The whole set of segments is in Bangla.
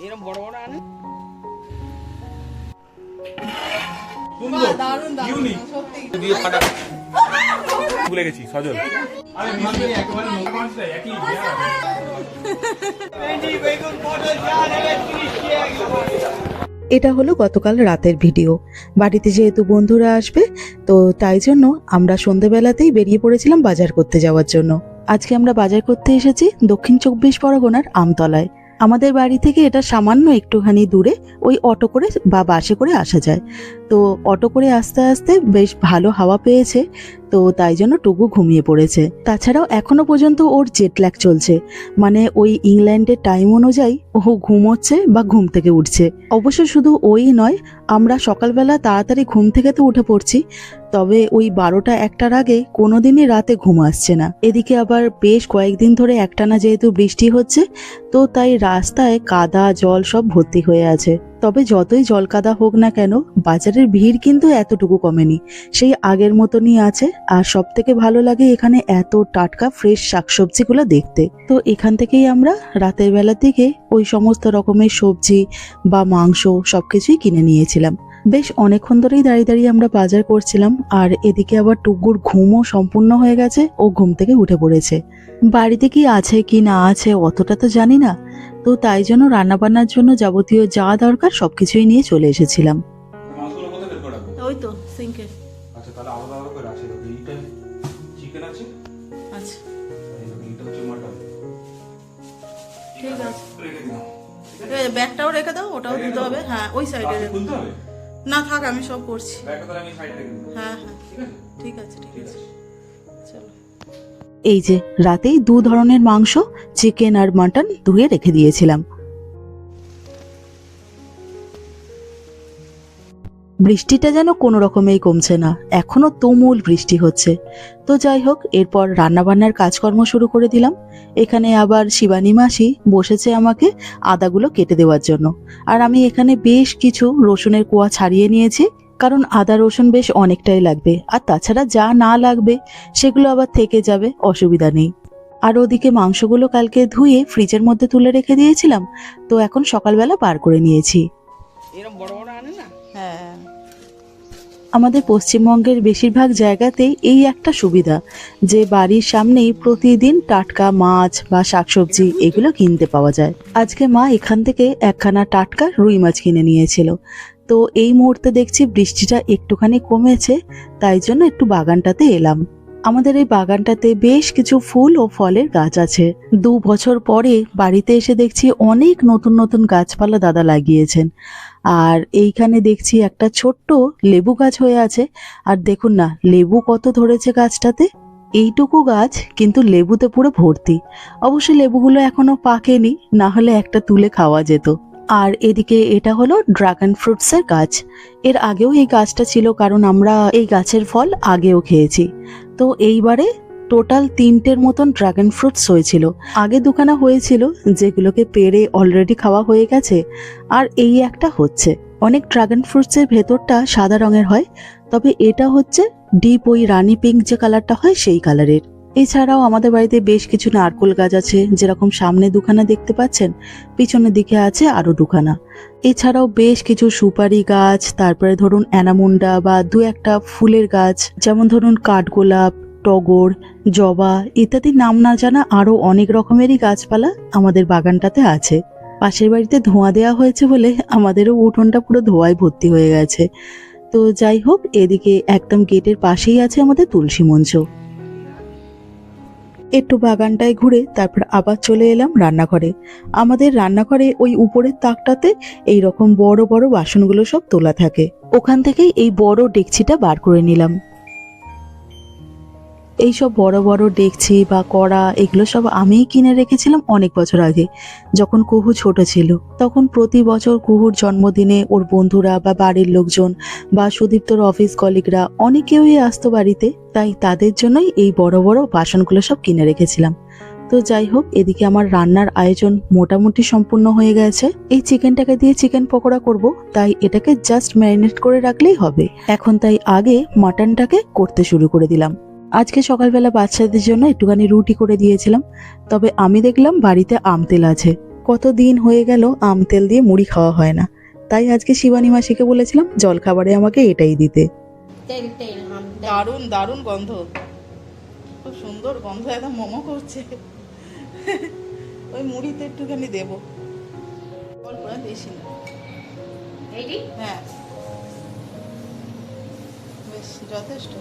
এরকম বড় বড় আনে? ভুলে গেছি সজল। এটা হলো গতকাল রাতের ভিডিও। বাড়িতে যেহেতু বন্ধুরা আসবে তো তাই জন্য আমরা সন্ধেবেলাতেই বেরিয়ে পড়েছিলাম বাজার করতে যাওয়ার জন্য। আজকে আমরা বাজার করতে এসেছি দক্ষিণ চব্বিশ পরগনার আমতলায়। আমাদের বাড়ি থেকে এটা সামান্য একটুখানি দূরে, ওই অটো করে বা বাসে করে আসা যায়। তো অটো করে আস্তে আস্তে বেশ ভালো হাওয়া পেয়েছে, তো তাই জন্য টুকু ঘুমিয়ে পড়েছে। তাছাড়াও এখনও পর্যন্ত ওর জেট ল্যাগ চলছে মানে ওই ইংল্যান্ডের টাইম অনুযায়ী ও ঘুমোচ্ছে বা ঘুম থেকে উঠছে। অবশ্য শুধু ওই নয়, আমরা সকালবেলা তাড়াতাড়ি ঘুম থেকে তো উঠে পড়ছি, তবে ওই বারোটা একটার আগে কোনোদিনই রাতে ঘুম আসছে না। এদিকে আবার বেশ কয়েকদিন ধরে একটানা যেহেতু বৃষ্টি হচ্ছে, তো তাই রাস্তায় কাদা, জল সব ভর্তি হয়ে আছে। তবে যতই জলকাদা হোক না কেন, বাজারের ভিড় কিন্তু এতটুকু কমেনি। সেই আগের মতনই আছে, আর সব থেকে ভালো লাগে এখানে এত টাটকা ফ্রেশ শাকসবজিগুলো দেখতে। তো এখান থেকেই আমরা রাতের বেলার দিকে ওই সমস্ত রকমের সবজি বা মাংস সবকিছুই কিনে নিয়েছিলাম। বেশ অনেকক্ষণ ধরেই দাঁড়িয়ে দাঁড়িয়ে আমরা বাজার করছিলাম, আর এদিকে আবার টুকুর ঘুমও সম্পূর্ণ হয়ে গেছে, ও ঘুম থেকে উঠে পড়েছে। বাড়িতে কি আছে কি না আছে অতটা তো জানি না তো তাই জন্য রান্নাবান্নার জন্য যাবতীয় যা দরকার সবকিছুই নিয়ে চলে এসেছিলাম। ওই তো সিঙ্কে। আচ্ছা তাহলে আলাদা আলাদা করে রাখছি। এইটা চিকেন আছে? আচ্ছা। এইটা হচ্ছে মাটন। ঠিক আছে। এই ব্যাগটাও রেখে দাও ওটাও দিতে হবে। হ্যাঁ ওই সাইডে না থাক আমি সব করছি। ব্যাগটা তাহলে আমি সাইডে রেখে হ্যাঁ হ্যাঁ। ঠিক আছে? ঠিক আছে। এই যে, রাতেই দু ধরনের মাংস, চিকেন আর মাটন ধুয়ে রেখে দিয়েছিলাম। বৃষ্টিটা যেন কোনো রকমেই কমছে না। এখনও তুমুল বৃষ্টি হচ্ছে। তো যাই হোক, এরপর রান্নাবান্নার কাজকর্ম শুরু করে দিলাম। এখানে আবার শিবানী মাসি বসেছে আমাকে আদাগুলো কেটে দেওয়ার জন্য। আর আমি এখানে বেশ কিছু রসুনের কুয়া ছাড়িয়ে নিয়েছি। কারণ আদা রসুন বেশ অনেকটাই লাগবে। আর তাছাড়া যা না লাগবে সেগুলো আবার থেকে যাবে অসুবিধা নেই। আর ওদিকে মাংসগুলো কালকে ধুয়ে ফ্রিজের মধ্যে তুলে রেখে দিয়েছিলাম তো এখন সকালবেলা বার করে নিয়েছি। হ্যাঁ। আমাদের পশ্চিমবঙ্গের বেশিরভাগ জায়গাতেই এই একটা সুবিধা যে বাড়ির সামনেই প্রতিদিন টাটকা মাছ বা শাকসবজি এগুলো কিনতে পাওয়া যায়। আজকে মা এখান থেকে একখানা টাটকা রুই মাছ কিনে নিয়েছিল। তো এই মুহূর্তে দেখছি বৃষ্টিটা একটুখানি কমেছে, তাই জন্য একটু বাগানটাতে এলাম। আমাদের এই বাগানটাতে বেশ কিছু ফুল ও ফলের গাছ আছে। দু বছর পরে বাড়িতে এসে দেখছি অনেক নতুন নতুন গাছপালা দাদা লাগিয়েছেন। আর এইখানে দেখছি একটা ছোট্ট লেবু গাছ হয়ে আছে। আর দেখুন না, লেবু কত ধরেছে গাছটাতে? এইটুকু গাছ কিন্তু লেবুতে পুরো ভর্তি। অবশ্য লেবুগুলো এখনও পাকেনি, না হলে একটা তুলে খাওয়া যেত। আর এদিকে এটা হলো ড্রাগন ফ্রুটসের গাছ। এর আগেও এই গাছটা ছিল কারণ আমরা এই গাছের ফল আগেও খেয়েছি। তো এইবারে টোটাল তিনটের মতন ড্রাগন ফ্রুটস হয়েছিল। আগে দুখানা হয়েছিল যেগুলোকে পেরে অলরেডি খাওয়া হয়ে গেছে, আর এই একটা হচ্ছে। অনেক ড্রাগন ফ্রুটসের ভেতরটা সাদা রঙের হয়, তবে এটা হচ্ছে ডিপ ওই রানি পিঙ্ক যে কালারটা হয় সেই কালারের এছাড়াও আমাদের বাড়িতে বেশ কিছু নারকোল গাছ আছে, যেরকম সামনে দুখানা দেখতে পাচ্ছেন, পিছনের দিকে আছে আরও দুখানা। এছাড়াও বেশ কিছু সুপারি গাছ, তারপরে ধরুন অ্যানামুন্ডা বা দু একটা ফুলের গাছ, যেমন ধরুন কাঠগোলাপ, টগর, জবা, ইত্যাদি নাম না জানা আরও অনেক রকমেরই গাছপালা আমাদের বাগানটাতে আছে। পাশের বাড়িতে ধোঁয়া দেওয়া হয়েছে বলে আমাদেরও উঠোনটা পুরো ধোঁয়ায় ভর্তি হয়ে গেছে। তো যাই হোক, এদিকে একদম গেটের পাশেই আছে আমাদের তুলসী মঞ্চ। একটু বাগানটায় ঘুরে তারপর আবার চলে এলাম রান্নাঘরে। আমাদের রান্নাঘরে ওই উপরের তাকটাতে এই রকম বড় বড় বাসনগুলো সব তোলা থাকে। ওখান থেকেই এই বড় ডেকচিটা বার করে নিলাম। এই সব বড় বড় ডেকচি বা কড়া, এগুলো সব আমিই কিনে রেখেছিলাম অনেক বছর আগে। যখন কুহু ছোট ছিল, তখন প্রতি বছর কুহুর জন্মদিনে ওর বন্ধুরা বা বাড়ির লোকজন বা সুদীপ্তর অফিস কলিগরা অনেকেই আসতো বাড়িতে, তাই তাদের জন্যই এই বড় বড় বাসনগুলো সব কিনে রেখেছিলাম। তো যাই হোক, এদিকে আমার রান্নার আয়োজন মোটামুটি সম্পূর্ণ হয়ে গেছে। এই চিকেনটাকে দিয়ে চিকেন পকোড়া করব, তাই এটাকে জাস্ট ম্যারিনেট করে রাখলেই হবে। এখন তাই আগে মাটনটাকে করতে শুরু করে দিলাম। আজকে সকালবেলা বাচ্চাদের জন্য একটুখানি রুটি করে দিয়েছিলাম তবে আমি দেখলাম বাড়িতে আম তেল আছে। কত দিন হয়ে গেল আম তেল দিয়ে মুড়ি খাওয়া হয় না। তাই আজকে শিবানী মাসিকে বলেছিলাম জল খাবারে আমাকে এটাই দিতে। তেল তেল দারুণ দারুণ গন্ধ। খুব সুন্দর গন্ধ একদম মোমো করছে। ওই মুড়িতে একটুখানি দেবো। অল্প বেশি না হ্যাঁ। বেশ যথেষ্ট।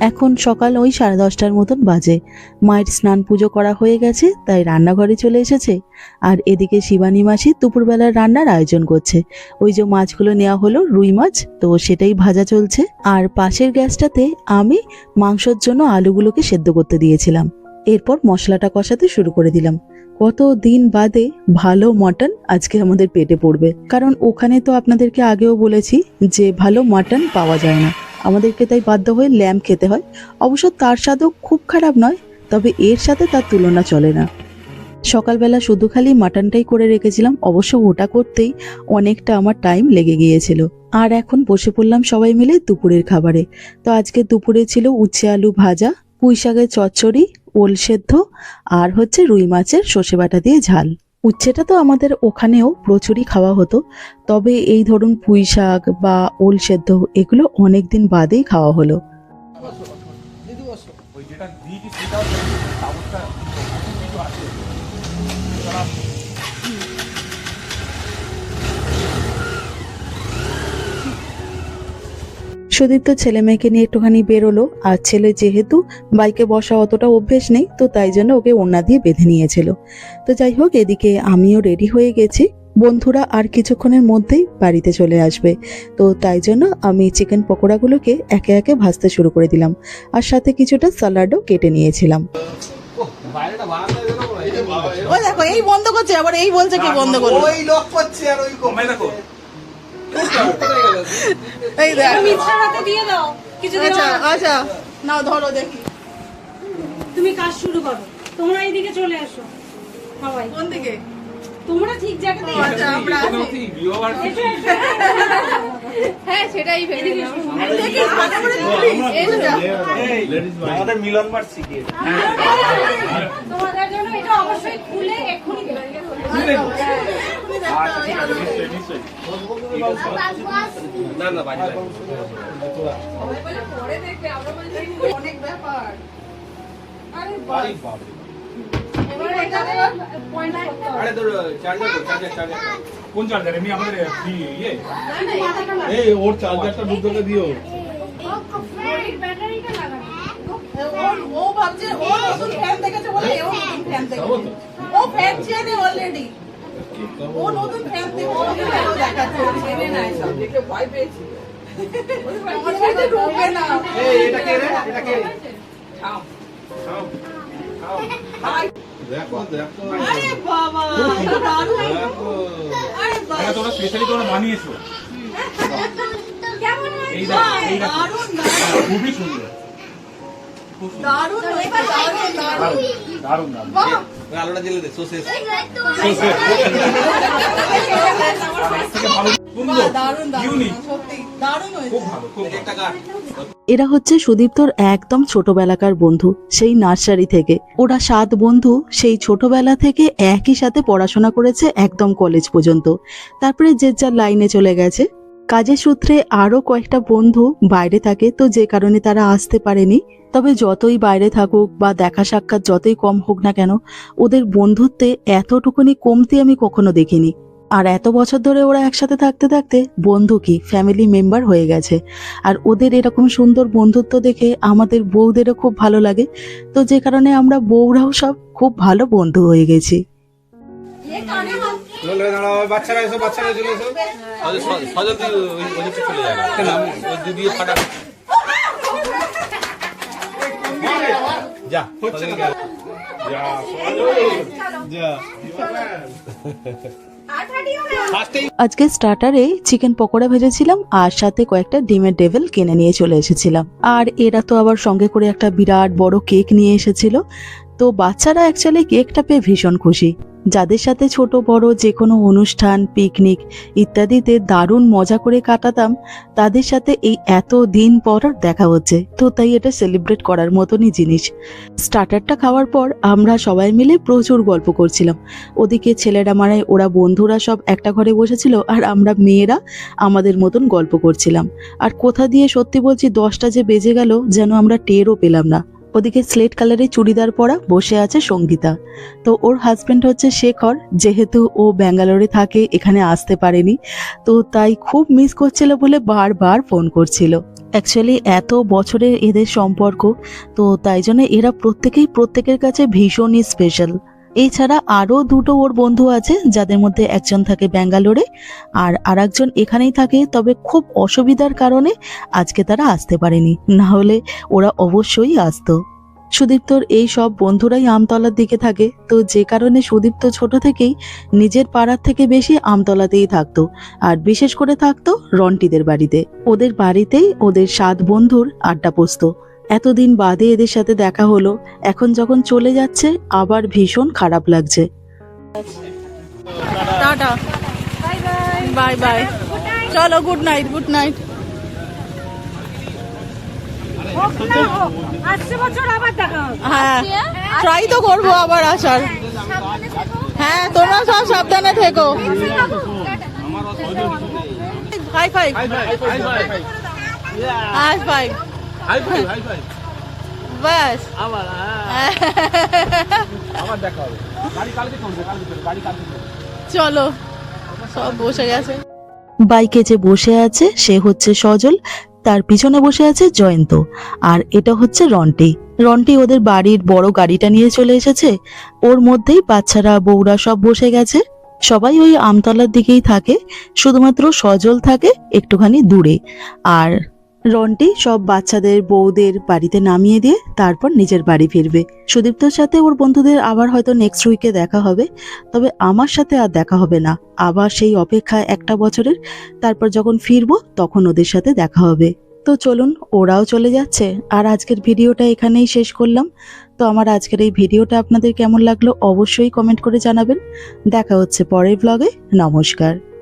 এখন সকাল ওই সাড়ে দশটার মতন বাজে। মায়ের স্নান পুজো করা হয়ে গেছে, তাই রান্নাঘরে চলে এসেছে। আর এদিকে শিবানী মাসি দুপুরবেলার রান্নার আয়োজন করছে। ওই যে মাছগুলো নেওয়া হলো, রুই মাছ, তো সেটাই ভাজা চলছে। আর পাশের গ্যাসটাতে আমি মাংসর জন্য আলুগুলোকে সেদ্ধ করতে দিয়েছিলাম। এরপর মশলাটা কষাতে শুরু করে দিলাম। কত দিন বাদে ভালো মটন আজকে আমাদের পেটে পড়বে। কারণ ওখানে তো আপনাদেরকে আগেও বলেছি যে ভালো মটন পাওয়া যায় না। আমাদেরকে তাই বাধ্য হয়ে ল্যাম্প খেতে হয়। অবশ্য তার স্বাদও খুব খারাপ নয়, তবে এর সাথে তার তুলনা চলে না। সকালবেলা শুধু খালি মাটনটাই করে রেখেছিলাম, অবশ্য ওটা করতেই অনেকটা আমার টাইম লেগে গিয়েছিল। আর এখন বসে পড়লাম সবাই মিলে দুপুরের খাবারে। তো আজকে দুপুরে ছিল উচ্ছে আলু ভাজা, পুঁই শাকের চচ্চড়ি, ওল সেদ্ধ, আর হচ্ছে রুই মাছের সর্ষে বাটা দিয়ে ঝাল। উচ্ছেটা তো আমাদের ওখানেও প্রচুরই খাওয়া হতো, তবে এই ধরুন পুঁই শাক বা ওল সেদ্ধ এগুলো অনেক দিন বাদেই খাওয়া হলো। সুদীপ তো ছেলে মেয়েকে নিয়ে একটুখানি বেরোলো আর ছেলে যেহেতু বাইকে বসা অতটা অভ্যেস নেই তো তাই জন্য ওকে ওড়না দিয়ে বেঁধে নিয়েছিল। তো যাই হোক এদিকে আমিও রেডি হয়ে গেছি। বন্ধুরা আর কিছুক্ষণের মধ্যেই বাড়িতে চলে আসবে। তো তাই জন্য আমি চিকেন পকোড়াগুলোকে একে একে ভাজতে শুরু করে দিলাম আর সাথে কিছুটা স্যালাডও কেটে নিয়েছিলাম। ওই দেখো এই বন্ধ করছে আবার এই বলছে কি বন্ধ করল। ওই লোক করছে আর ওই কমাই দেখো এই দেখ। দিয়ে দাও কিছু আচ্ছা আচ্ছা। নাও ধরো দেখি। তুমি কাজ শুরু করো তোমরা এইদিকে চলে আসো সবাই। কোন দিকে? তোমরা ঠিক জায়গাতে আচ্ছা আমরা আছি। হ্যাঁ সেটাই ভেবে দেখি করে। আমাদের মিলন মার শিখিয়ে তোমাদের জন্য এটা অবশ্যই খুলে এক্ষুনি দেবে। না না বাড়ি। অনেক কোন চার্জার এমনি আমাদের ফ্রি ইয়ে। এই ওর চার্জারটা দুটোকে দিও ও ভাবছে ও ফ্যান দেখেছে বলে ও ফ্যান দেখেছে ও ফ্যান চেনে অলরেডি ও নতুন ফ্যান বলে ও দেখাচ্ছে চেনে না এসব দেখে ভয় পেয়েছি। আমার সাথে ঢুকবে না। এই এটা কে রে? এটা কে? থাম। থাম থাম। হাই। দেখো দেখো। দারুণ দারুণ। খুবই সুন্দর। খুব সুন্দর। দারুণ দারুণ দারুণ। দারুণ দারুণ। আলোটা দে সোসেস এরা হচ্ছে সুদীপ্তর একদম ছোটবেলাকার বন্ধু সেই নার্সারি থেকে। ওরা সাত বন্ধু সেই ছোটবেলা থেকে একই সাথে পড়াশোনা করেছে একদম কলেজ পর্যন্ত। তারপরে যে যার লাইনে চলে গেছে কাজের সূত্রে আরও কয়েকটা বন্ধু বাইরে থাকে, তো যে কারণে তারা আসতে পারেনি। তবে যতই বাইরে থাকুক বা দেখা সাক্ষাৎ যতই কম হোক না কেন, ওদের বন্ধুত্বে এতটুকুনি কমতি আমি কখনো দেখিনি। আর এত বছর ধরে ওরা একসাথে থাকতে থাকতে বন্ধু কি ফ্যামিলি মেম্বার হয়ে গেছে। আর ওদের এরকম সুন্দর বন্ধুত্ব দেখে আমাদের বউদেরও খুব ভালো লাগে। তো যে কারণে আমরা বউরাও সব খুব ভালো বন্ধু হয়ে গেছি। বলে দাঁড়াও বাচ্চারা এসো বাচ্চারা চলে এসো সজল তুই ওই ওই চলে যাবে কেন ওই দিদি ফাটা। যা। সজল গেল যা ফার্স্টেই আজকে স্টার্টারে চিকেন পকোড়া ভেজেছিলাম আর সাথে কয়েকটা ডিমের ডেভেল কিনে নিয়ে চলে এসেছিলাম। আর এরা তো আবার সঙ্গে করে একটা বিরাট বড় কেক নিয়ে এসেছিল। তো বাচ্চারা অ্যাকচুয়ালি কেকটা পেয়ে ভীষণ খুশি। যাদের সাথে ছোট, বড় যে কোনো অনুষ্ঠান পিকনিক ইত্যাদিতে দারুণ মজা করে কাটাতাম, তাদের সাথে এই এত দিন পর দেখা হচ্ছে। তো তাই এটা সেলিব্রেট করার মতনই জিনিস। স্টার্টারটা খাওয়ার পর আমরা সবাই মিলে প্রচুর গল্প করছিলাম। ওদিকে ছেলেরা মানে ওরা বন্ধুরা সব একটা ঘরে বসেছিল আর আমরা মেয়েরা আমাদের মতন গল্প করছিলাম। আর কোথা দিয়ে সত্যি বলছি, দশটা যে বেজে গেল যেন আমরা টেরও পেলাম না। ওদিকে স্লেট কালারের চুড়িদার পরা বসে আছে সঙ্গীতা। তো ওর হাজব্যান্ড হচ্ছে শেখর, যেহেতু ও ব্যাঙ্গালোরে থাকে, এখানে আসতে পারেনি। তো তাই খুব মিস করছিল বলে বারবার ফোন করছিল। অ্যাকচুয়ালি এত বছরের এদের সম্পর্ক, তো তাই জন্য এরা প্রত্যেকেই প্রত্যেকের কাছে ভীষণই স্পেশাল এছাড়া আরও দুটো ওর বন্ধু আছে, যাদের মধ্যে একজন থাকে ব্যাঙ্গালোরে আর আরেকজন এখানেই থাকে, তবে খুব অসুবিধার কারণে আজকে তারা আসতে পারেনি। না হলে ওরা অবশ্যই আসতো। সুদীপ্তর এই সব বন্ধুরাই আমতলার দিকে থাকে, তো যে কারণে সুদীপ্ত ছোট থেকেই নিজের পাড়ার থেকে বেশি আমতলাতেই থাকতো আর বিশেষ করে থাকতো রন্টিদের বাড়িতে। ওদের বাড়িতেই ওদের সাত বন্ধুর আড্ডা বসতো এতদিন বাদে এদের সাথে দেখা হলো এখন যখন চলে যাচ্ছে আবার ভীষণ খারাপ লাগছে। টাটা। Bye bye. চলো গুড নাইট গুড নাইট হোক না হোক আসছে বছর আবার দেখা হবে। হ্যাঁ ট্রাই তো করব আবার আসার। হ্যাঁ তোমরা সব সাবধানে থেকো। High five high five high five high five ব্যাস আবার দেখা হবে। গাড়ি কালকে চলবে কালকে চলবে গাড়ি কালকে চলবে চলো সব বসে গেছে। বাইকে যে বসে আছে সে হচ্ছে সজল তার পিছনে বসে আছে জয়ন্ত আর এটা হচ্ছে রন্টি। রন্টি ওদের বাড়ির বড় গাড়িটা নিয়ে চলে এসেছে। ওর মধ্যেই বাচ্চারা বউরা সব বসে গেছে। সবাই ওই আমতলার দিকেই থাকে শুধুমাত্র সজল থাকে একটুখানি দূরে। আর রন্টি সব বাচ্চাদের বউদের বাড়িতে নামিয়ে দিয়ে তারপর নিজের বাড়ি ফিরবে। সুদীপ্তর সাথে ওর বন্ধুদের আবার হয়তো নেক্সট উইকে দেখা হবে, তবে আমার সাথে আর দেখা হবে না। আবার সেই অপেক্ষায় একটা বছরের, তারপর যখন ফিরবো তখন ওদের সাথে দেখা হবে। তো চলুন, ওরাও চলে যাচ্ছে। আর আজকের ভিডিওটা এখানেই শেষ করলাম। তো আমার আজকের এই ভিডিওটা আপনাদের কেমন লাগল অবশ্যই কমেন্ট করে জানাবেন। দেখা হচ্ছে পরের ব্লগে নমস্কার।